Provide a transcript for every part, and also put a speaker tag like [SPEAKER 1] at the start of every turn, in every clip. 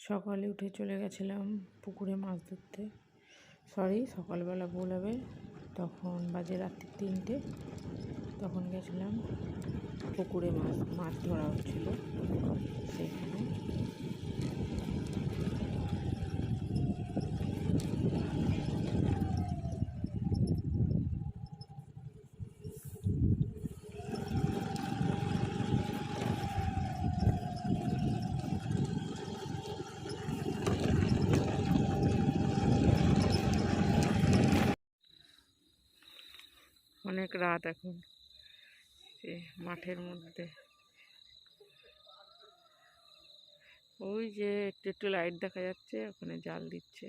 [SPEAKER 1] সকালে উঠে চলে গেছিলাম পুকুরে মাছ ধরতে। সরি সকালবেলা বলাবে। তখন বাজে রাত্রি তিনটে। তখন গেছিলাম পুকুরে মাছ মাছ ধরা হচ্ছিল। সেখানে অনেক রাত এখন মাঠের মধ্যে। ওই যে একটু একটু লাইট দেখা যাচ্ছে, ওখানে জাল দিচ্ছে।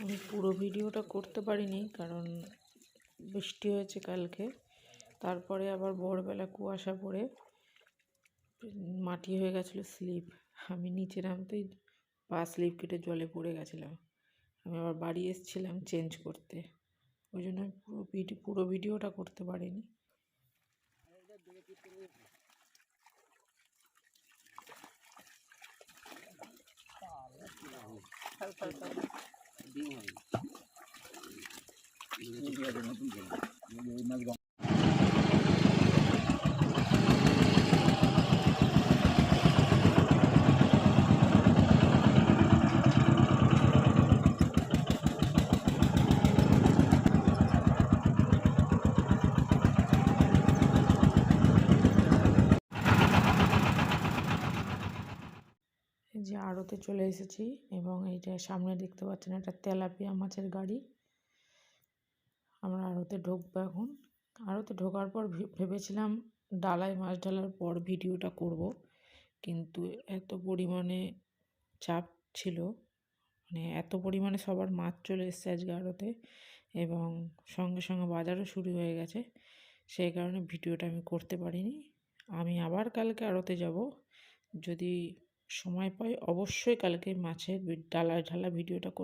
[SPEAKER 1] আমি পুরো ভিডিওটা করতে পারিনি কারণ বৃষ্টি হয়েছে কালকে। তারপরে আবার ভোরবেলা কুয়াশা পড়ে। মাটি হয়ে গেছিল স্লিপ। আমি নিচে নামতেই পা স্লিপ কেটে জলে পড়ে গেছিলাম। আমি আবার বাড়ি এসেছিলাম চেঞ্জ করতে। ওই জন্য আমি পুরো ভিডিও পুরো ভিডিওটা করতে পারিনি। এই আড়তে চলে এসেছি এবং এইটা সামনে দেখতে পাচ্ছেন একটা তেলাপিয়া মাছের গাড়ি। আমরা আড়তে ঢুকবো এখন। আড়তে ঢোকার পর ভেবেছিলাম ডালায় মাছ ঢালার পর ভিডিওটা করব, কিন্তু এত পরিমাণে চাপ ছিল মানে এত পরিমাণে সবার মাছ চলে এসছে আজকে আড়তে এবং সঙ্গে সঙ্গে বাজারও শুরু হয়ে গেছে। সেই কারণে ভিডিওটা আমি করতে পারিনি। আমি আবার কালকে আড়তে যাব। যদি সময় পাই অবশ্যই কালকে মাছের ডালা ঢালা ভিডিওটা